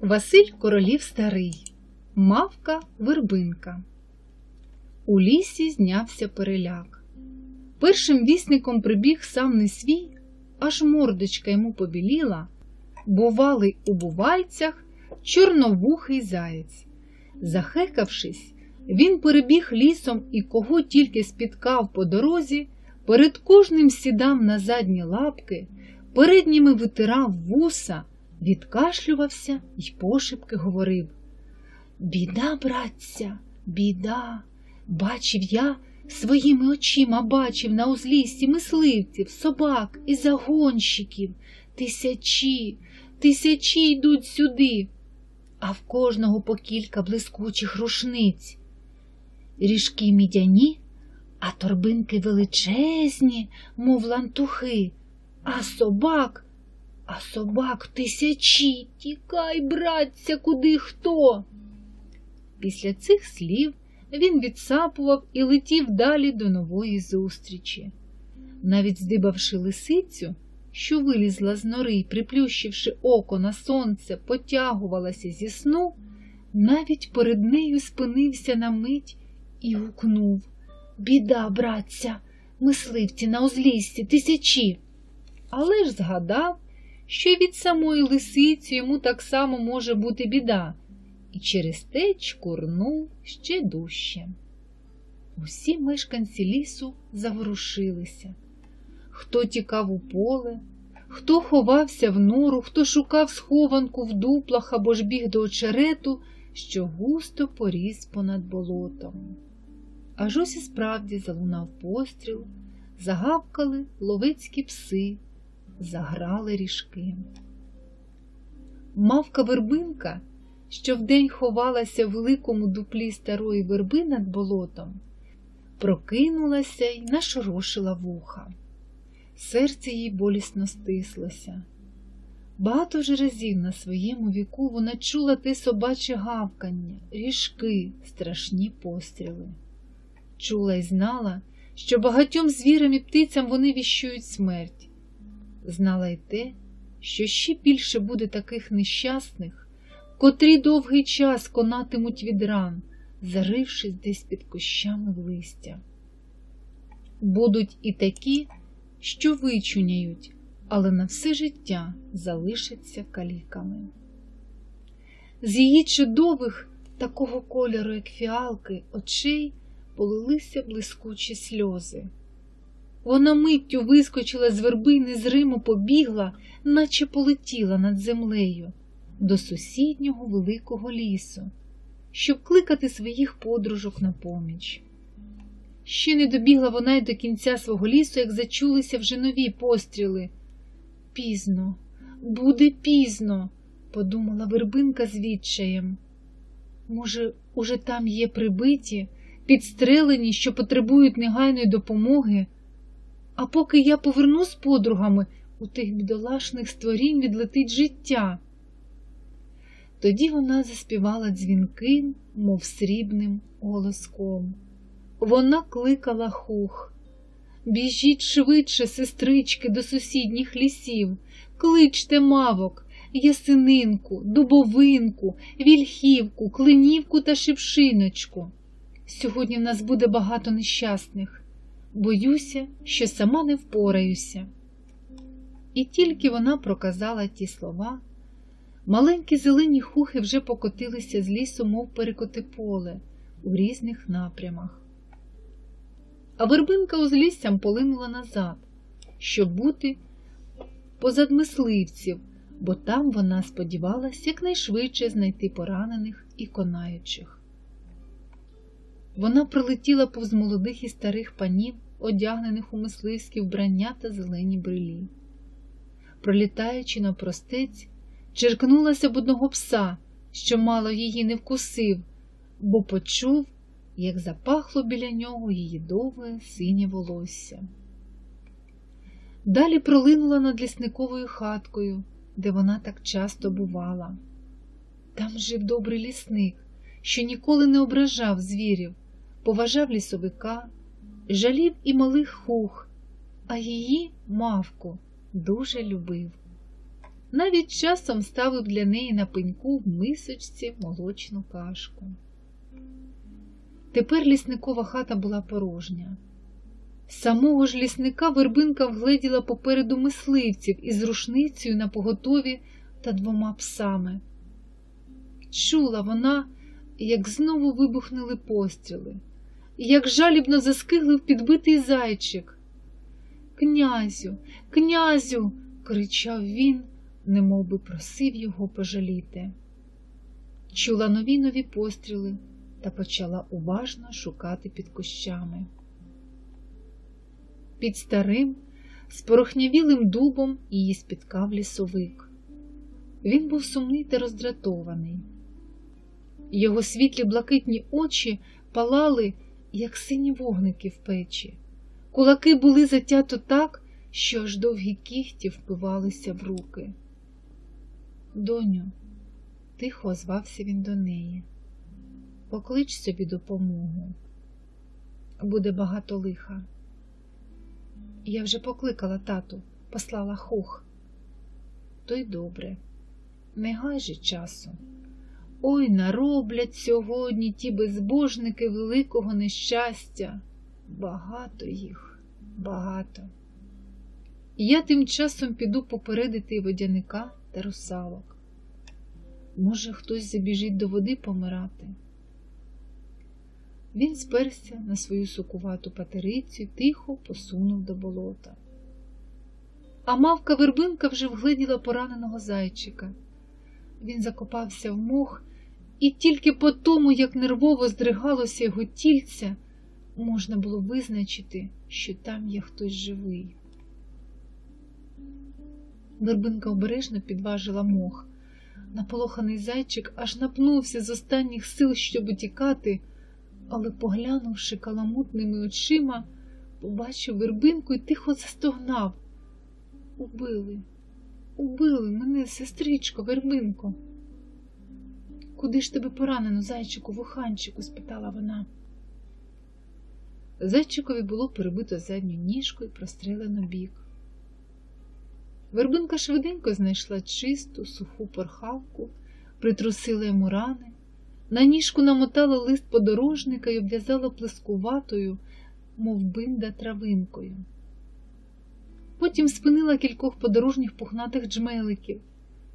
Василь Королів Старий, Мавка Вербинка. У лісі знявся переляк. Першим вісником прибіг сам не свій, аж мордочка йому побіліла, бувалий у бувальцях чорновухий заєць. Захекавшись, він перебіг лісом і кого тільки спіткав по дорозі, перед кожним сідав на задні лапки, передніми витирав вуса, відкашлювався й пошепки говорив Біда, братця, біда. Бачив я своїми очима бачив на узліссі мисливців, собак і загонщиків. Тисячі, тисячі йдуть сюди, а в кожного по кілька блискучих рушниць. Ріжки мідяні, а торбинки величезні, мов лантухи, а собак, а собак тисячі. Тікай, братця, куди хто. Після цих слів він відсапував і летів далі до нової зустрічі. Навіть здибавши лисицю, що вилізла з нори приплющивши око на сонце, потягувалася зі сну, навіть перед нею спинився на мить і гукнув Біда, братця, мисливці на узліссі тисячі. Але ж згадав, що й від самої лисиці йому так само може бути біда і через те чкурнув ще дужче. Усі мешканці лісу заворушилися. Хто тікав у поле, хто ховався в нору, хто шукав схованку в дуплах або ж біг до очерету, що густо поріс понад болотом. Аж ось і справді залунав постріл, загавкали ловецькі пси, заграли ріжки. Мавка вербинка що вдень ховалася в великому дуплі старої верби над болотом, прокинулася й нашорошила вуха. Серце їй болісно стислося. Багато ж разів на своєму віку вона чула те собаче гавкання, ріжки, страшні постріли. Чула й знала, що багатьом звірам і птицям вони віщують смерть. Знала й те, що ще більше буде таких нещасних, котрі довгий час конатимуть від ран, зарившись десь під кущами в листя. Будуть і такі, що вичуняють, але на все життя залишаться каліками. З її чудових, такого кольору, як фіалки, очей полилися блискучі сльози. Вона миттю вискочила з верби і незримо побігла, наче полетіла над землею до сусіднього великого лісу, щоб кликати своїх подружок на поміч. Ще не добігла вона й до кінця свого лісу, як зачулися вже нові постріли. Пізно, буде пізно, подумала вербинка з відчаєм. Може, уже там є прибиті, підстрелені, що потребують негайної допомоги, а поки я поверну з подругами, у тих бідолашних створінь відлетить життя. Тоді вона заспівала дзвінким, мов срібним голоском. Вона кликала хух. Біжіть швидше, сестрички, до сусідніх лісів, кличте мавок, ясининку, дубовинку, вільхівку, клинівку та шипшиночку. Сьогодні в нас буде багато нещасних. Боюся, що сама не впораюся. І тільки вона проказала ті слова. Маленькі зелені хухи вже покотилися з лісу, мов перекоти поле, у різних напрямах. А вербинка узліссям полинула назад, щоб бути позад мисливців, бо там вона сподівалась якнайшвидше знайти поранених і конаючих. Вона пролетіла повз молодих і старих панів, одягнених у мисливські вбрання та зелені брилі. Пролітаючи на простець, черкнулася б одного пса, що мало її не вкусив, бо почув, як запахло біля нього її довге синє волосся. Далі пролинула над лісниковою хаткою, де вона так часто бувала. Там жив добрий лісник, що ніколи не ображав звірів, поважав лісовика, жалів і малих хух, а її, мавку, дуже любив. навіть часом ставив для неї на пеньку в мисочці молочну кашку. Тепер лісникова хата була порожня. Самого ж лісника вербинка вгледіла попереду мисливців із рушницею на поготові та двома псами. Чула вона, як знову вибухнули постріли, як жалібно заскиглив підбитий зайчик. Князю, князю, кричав він, немов би просив його пожаліти. Чула нові нові постріли та почала уважно шукати під кущами. Під старим, спорохнявілим дубом її спіткав лісовик. Він був сумний та роздратований. Його світлі блакитні очі палали, як сині вогники в печі. Кулаки були затято так, що аж довгі кігті впивалися в руки. Доню, тихо озвався він до неї. Поклич собі допомогу. Буде багато лиха. Я вже покликала тату, послала хух. То й добре, не гай же часу. Ой, нароблять сьогодні ті безбожники великого нещастя. Багато їх, багато. І я тим часом піду попередити водяника та русалок. Може, хтось забіжить до води помирати. Він сперся на свою сукувату патерицю, тихо посунув до болота. А мавка вербинка вже вгледіла пораненого зайчика. Він закопався в мох, і тільки по тому, як нервово здригалося його тільця, можна було визначити, що там є хтось живий. Вербинка обережно підважила мох. Наполоханий зайчик аж напнувся з останніх сил, щоб утікати, але, поглянувши каламутними очима, побачив вербинку і тихо застогнав. Убили, убили мене, сестричко, вербинко. Куди ж тебе поранено, зайчику, вуханчику? спитала вона. Зайчикові було перебито задню ніжку і прострелено бік. Вербинка швиденько знайшла чисту, суху порхавку, притрусила йому рани, на ніжку намотала лист подорожника і обв'язала плескуватою, мов бинда травинкою. Потім спинила кількох подорожніх пухнатих джмеликів,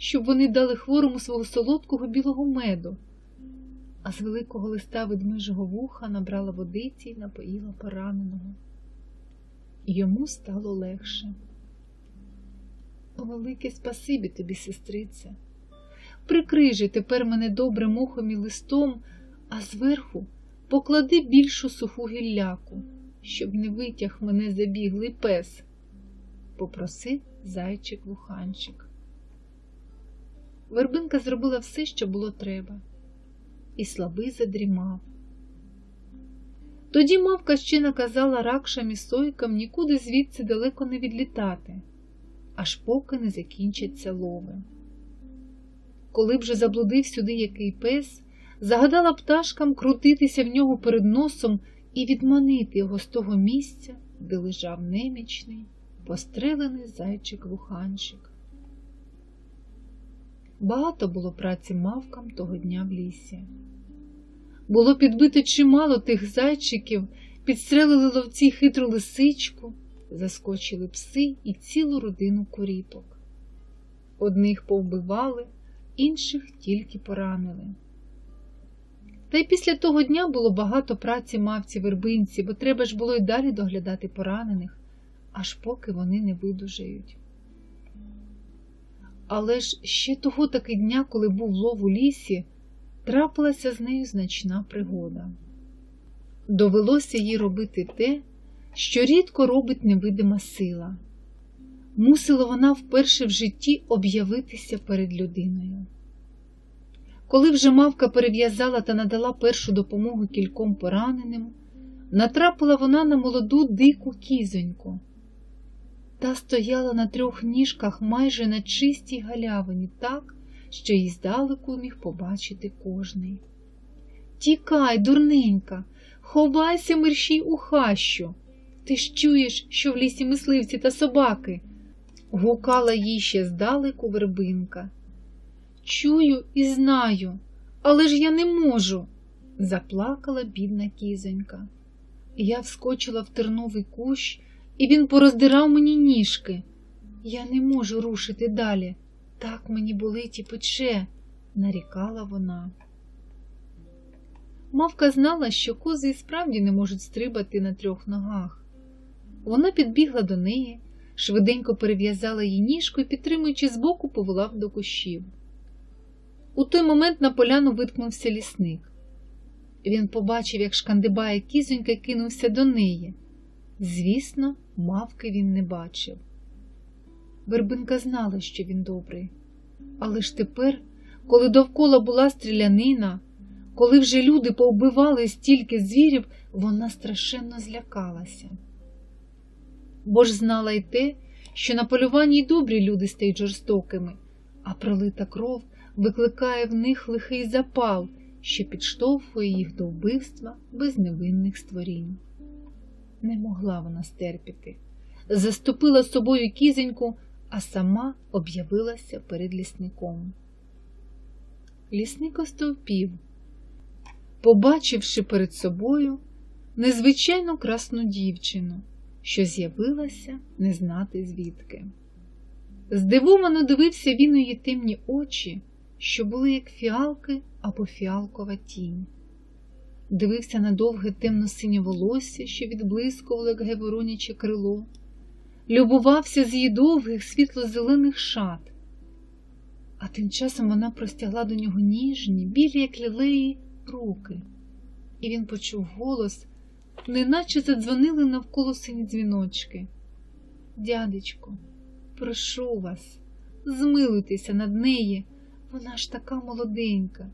щоб вони дали хворому свого солодкого білого меду, а з великого листа ведмежого вуха набрала водиці й напоїла пораненого. Йому стало легше. Велике спасибі тобі, сестриця. Прикрий же тепер мене добре мохом і листом, а зверху поклади більшу суху гілляку, щоб не витяг мене забіглий пес, попросив зайчик вуханчик. Вербинка зробила все, що було треба, і слабий задрімав. Тоді мавка ще наказала ракшам і сойкам нікуди звідси далеко не відлітати аж поки не закінчаться лови. Коли б же заблудив сюди який пес, загадала пташкам крутитися в нього перед носом і відманити його з того місця, де лежав немічний, пострелений зайчик-вуханчик. Багато було праці мавкам того дня в лісі. Було підбито чимало тих зайчиків, підстрелили ловці хитру лисичку, заскочили пси і цілу родину куріпок. Одних повбивали, інших тільки поранили. Та й після того дня було багато праці мавці вербинці, бо треба ж було й далі доглядати поранених, аж поки вони не видужають. Але ж ще того таки дня, коли був лов у лісі, трапилася з нею значна пригода. Довелося їй робити те, що рідко робить невидима сила. Мусила вона вперше в житті об'явитися перед людиною. Коли вже мавка перев'язала та надала першу допомогу кільком пораненим, натрапила вона на молоду дику кізоньку. Та стояла на трьох ніжках майже на чистій галявині так, що її здалеку міг побачити кожний. Тікай, дурненька, ховайся мерщій у хащу. Ти ж чуєш, що в лісі мисливці та собаки. гукала їй ще здалеку вербинка. Чую і знаю, але ж я не можу, заплакала бідна кізонька. Я вскочила в терновий кущ, і він пороздирав мені ніжки. Я не можу рушити далі. Так мені болить і пече, нарікала вона. Мавка знала, що кози і справді не можуть стрибати на трьох ногах. Вона підбігла до неї, швиденько перев'язала її ніжку і, підтримуючи збоку, повела до кущів. У той момент на поляну виткнувся лісник. Він побачив, як шкандибає кізонька кинувся до неї. Звісно, мавки він не бачив. Вербинка знала, що він добрий. Але ж тепер, коли довкола була стрілянина, коли вже люди повбивали стільки звірів, вона страшенно злякалася. Бо ж знала й те, що на полюванні й добрі люди стають жорстокими, а пролита кров викликає в них лихий запал, що підштовхує їх до вбивства безневинних створінь. Не могла вона стерпіти, заступила собою кізеньку, а сама об'явилася перед лісником. Лісник остовпів, побачивши перед собою незвичайно красну дівчину, що з'явилася не знати звідки. Здивовано дивився він у її темні очі, що були як фіалки або фіалкова тінь. Дивився на довге темно-синє волосся, що відблискувало, як гевороняче крило, любувався з її довгих світло-зелених шат, а тим часом вона простягла до нього ніжні, білі, як лілеї, руки, і він почув голос, неначе задзвонили навколо сині дзвіночки. Дядечко, прошу вас, змилуйтеся над неї, вона ж така молоденька.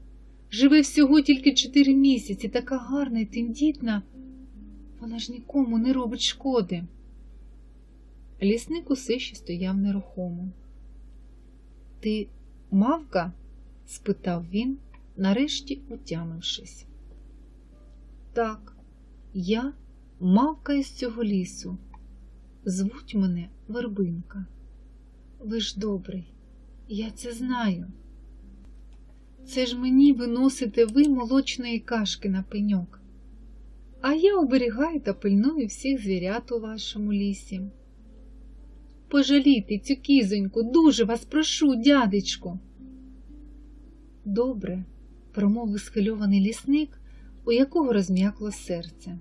Живе всього тільки чотири місяці, така гарна і тендітна, вона ж нікому не робить шкоди. Лісник усе ще стояв нерухомо. Ти мавка? спитав він, нарешті утямившись. Так, я мавка із цього лісу. Звуть мене Вербинка. Ви ж добрий, я це знаю. Це ж мені виносите ви молочної кашки на пеньок, а я оберігаю та пильную всіх звірят у вашому лісі. Пожалійте цю кізоньку, дуже вас прошу, дядечку. Добре, промовив схвильований лісник, у якого розм'якло серце.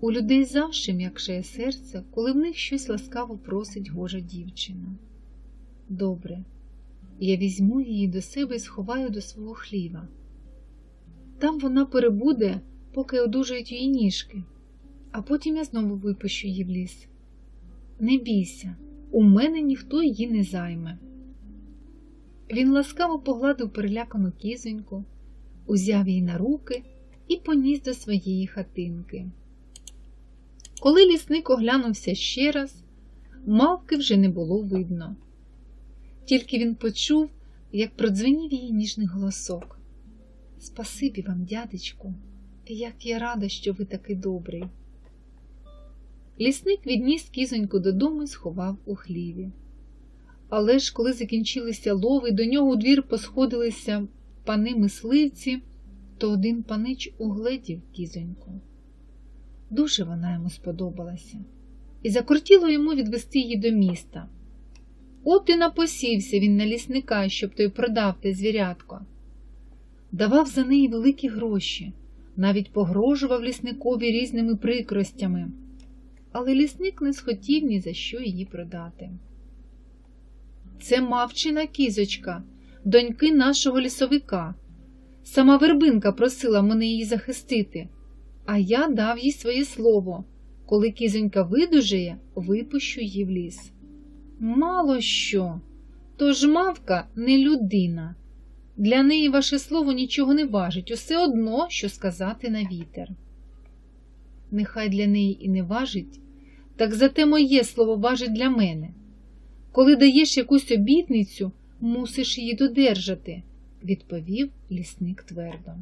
У людей завжди м'якшає серце, коли в них щось ласкаво просить гожа дівчина. Добре, я візьму її до себе і сховаю до свого хліва. Там вона перебуде, поки одужають її ніжки, а потім я знову випущу її в ліс. Не бійся, у мене ніхто її не займе. Він ласкаво погладив перелякану кізоньку, узяв її на руки і поніс до своєї хатинки. Коли лісник оглянувся ще раз, мавки вже не було видно. Тільки він почув, як продзвенів її ніжний голосок. Спасибі вам, дядечку, як я рада, що ви такий добрий. Лісник відніс кізоньку додому і сховав у хліві. Але ж, коли закінчилися лови, до нього у двір посходилися пани мисливці, то один панич угледів кізоньку. Дуже вона йому сподобалася, і закортіло йому відвести її до міста. От і напосівся він на лісника, щоб той продав те звірятко. Давав за неї великі гроші, навіть погрожував лісникові різними прикростями, але лісник не схотів ні за що її продати. Це мавчина кізочка, доньки нашого лісовика. Сама вербинка просила мене її захистити, а я дав їй своє слово. Коли кізонька видужає, випущу її в ліс. Мало що, тож мавка не людина. Для неї ваше слово нічого не важить, усе одно, що сказати на вітер. Нехай для неї і не важить, так зате моє слово важить для мене. Коли даєш якусь обітницю, мусиш її додержати, відповів лісник твердо.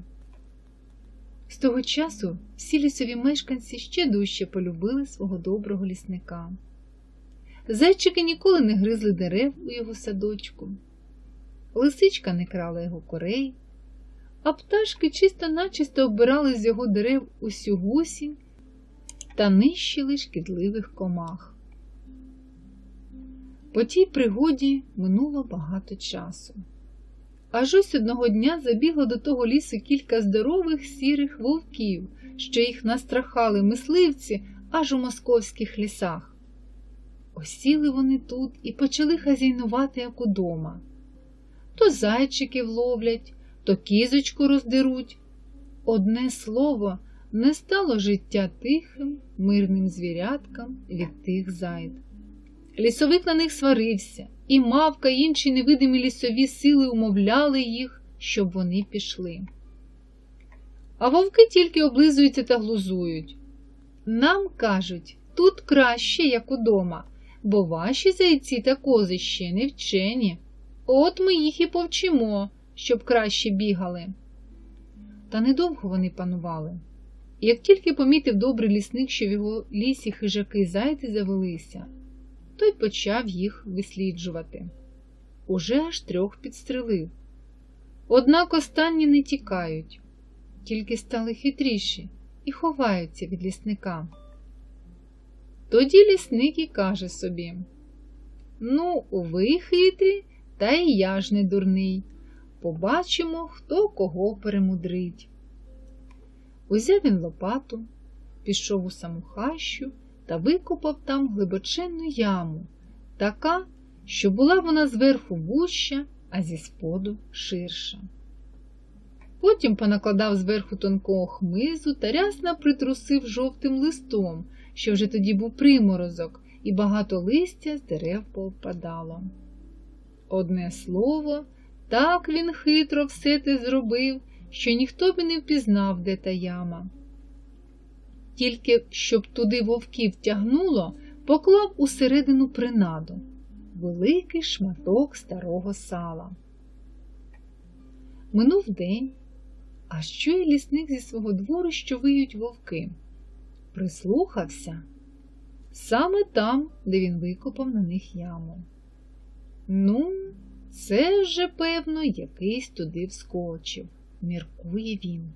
З того часу всі лісові мешканці ще дужче полюбили свого доброго лісника. Зайчики ніколи не гризли дерев у його садочку, лисичка не крала його корей, а пташки чисто начисто оббирали з його дерев усю гусінь та нищили шкідливих комах. По тій пригоді минуло багато часу. Аж ось одного дня забігло до того лісу кілька здорових сірих вовків, що їх настрахали мисливці аж у московських лісах. Осіли вони тут і почали хазяйнувати, як удома. То зайчиків ловлять, то кізочку роздеруть. Одне слово, не стало життя тихим, мирним звіряткам від тих зайд. Лісовик на них сварився, і мавка, і інші невидимі лісові сили умовляли їх, щоб вони пішли. А вовки тільки облизуються та глузують. Нам кажуть, тут краще, як удома, бо ваші зайці та кози ще не вчені. От ми їх і повчимо, щоб краще бігали. Та недовго вони панували. Як тільки помітив добрий лісник, що в його лісі хижаки зайти завелися, той почав їх висліджувати. Уже аж трьох підстрелив. Однак останні не тікають, тільки стали хитріші і ховаються від лісника. Тоді лісник і каже собі: Ну, ви хитрі, та й я ж не дурний. Побачимо, хто кого перемудрить. Узяв він лопату, пішов у саму хащу та викопав там глибоченну яму, така, що була вона зверху вуща, а зі споду ширша. Потім понакладав зверху тонкого хмизу та рясно притрусив жовтим листом, що вже тоді був приморозок, і багато листя з дерев повпадало. Одне слово, так він хитро все те зробив, що ніхто б не впізнав, де та яма. Тільки щоб туди вовків тягнуло, поклав усередину принаду великий шматок старого сала. Минув день, а що й лісник зі свого двору, що виють вовки. Прислухався саме там, де він викопав на них яму. Ну, це вже, певно, якийсь туди вскочив, міркує він.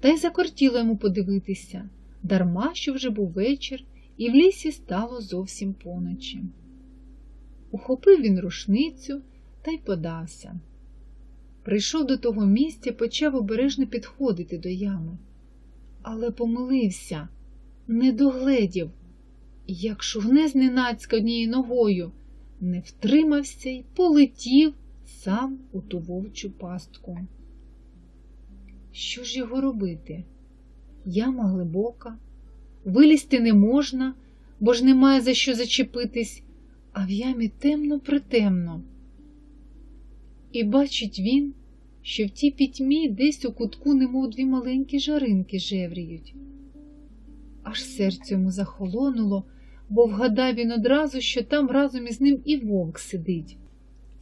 Та й закортіло йому подивитися, дарма що вже був вечір, і в лісі стало зовсім поночі. Ухопив він рушницю та й подався. Прийшов до того місця, почав обережно підходити до ями, але помилився, не догледів, як шугне зненацька однією ногою, не втримався й полетів сам у ту вовчу пастку. Що ж його робити? Яма глибока, вилізти не можна, бо ж немає за що зачепитись, а в ямі темно притемно. І бачить він, що в тій пітьмі десь у кутку, немов дві маленькі жаринки жевріють. Аж серце йому захолонуло, бо вгадав він одразу, що там разом із ним і вовк сидить.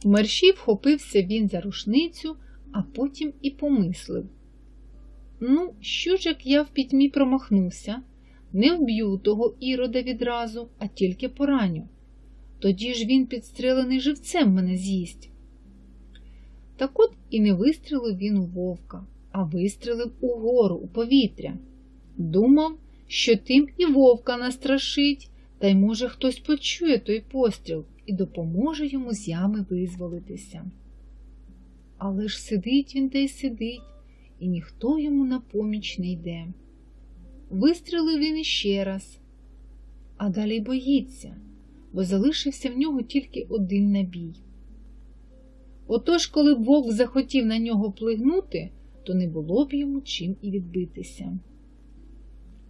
Мерщій вхопився він за рушницю, а потім і помислив. Ну, що ж як я в пітьмі промахнувся, не вб'ю того ірода відразу, а тільки пораню. Тоді ж він підстрелений живцем мене з'їсть. Так от і не вистрелив він у вовка, а вистрелив угору, у повітря. Думав, що тим і вовка настрашить, та й, може, хтось почує той постріл і допоможе йому з ями визволитися. Але ж сидить він та й сидить, і ніхто йому на поміч не йде. Вистрелив він іще раз, а далі боїться, бо залишився в нього тільки один набій. Отож, коли б вовк захотів на нього плигнути, то не було б йому чим і відбитися.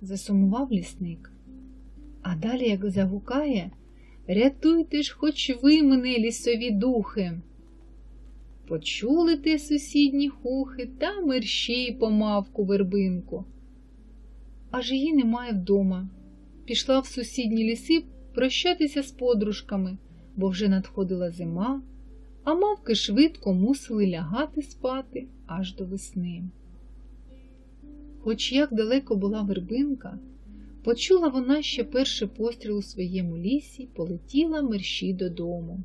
Засумував лісник, а далі, як загукає, рятуйте ж, хоч ви мене, лісові духи. Почули те сусідні хухи та мерщій помавку вербинку. Аж її немає вдома. Пішла в сусідні ліси прощатися з подружками, бо вже надходила зима, а мавки швидко мусили лягати спати аж до весни. Хоч як далеко була вербинка, Почула вона ще перший постріл у своєму лісі, полетіла мерщій додому.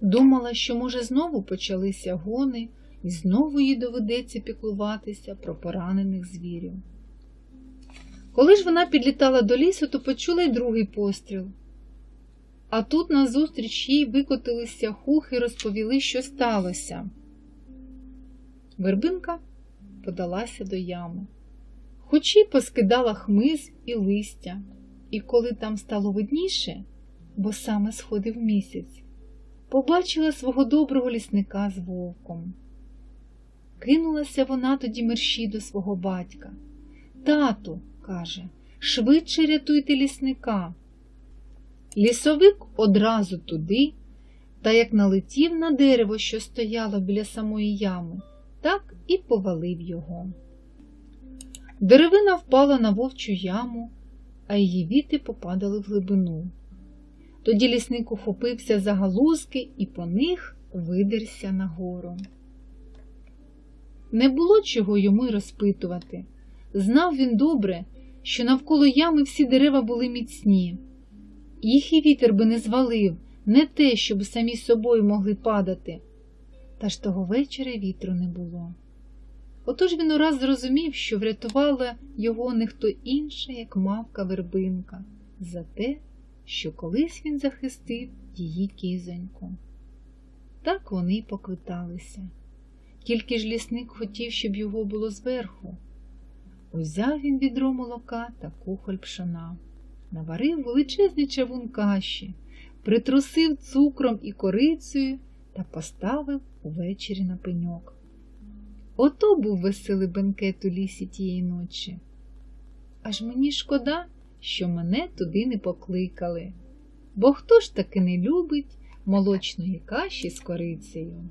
Думала, що, може, знову почалися гони, і знову їй доведеться піклуватися про поранених звірів. Коли ж вона підлітала до лісу, то почула й другий постріл. А тут назустріч їй викотилися хухи і розповіли, що сталося. Вербинка подалася до ями, хоч і поскидала хмиз і листя, і коли там стало видніше, бо саме сходив місяць, побачила свого доброго лісника з вовком. Кинулася вона тоді мерщій до свого батька. Тату, каже, швидше рятуйте лісника. Лісовик одразу туди, та як налетів на дерево, що стояло біля самої ями, так і повалив його. Деревина впала на вовчу яму, а її віти попадали в глибину. Тоді лісник ухопився за галузки і по них видерся нагору. Не було чого йому й розпитувати. Знав він добре, що навколо ями всі дерева були міцні. Їх і вітер би не звалив, не те, щоб самі собою могли падати. Та ж того вечора вітру не було. Отож він ураз зрозумів, що врятувала його не хто інша, як мавка вербинка, за те, що колись він захистив її кізоньку. Так вони й поквиталися. Тільки ж лісник хотів, щоб його було зверху. Узяв він відро молока та кухоль пшона, наварив величезний чавун каші, притрусив цукром і корицею та поставив увечері на пеньок. Ото був веселий бенкет у лісі тієї ночі. Аж мені шкода, що мене туди не покликали, бо хто ж таки не любить молочної каші з корицею?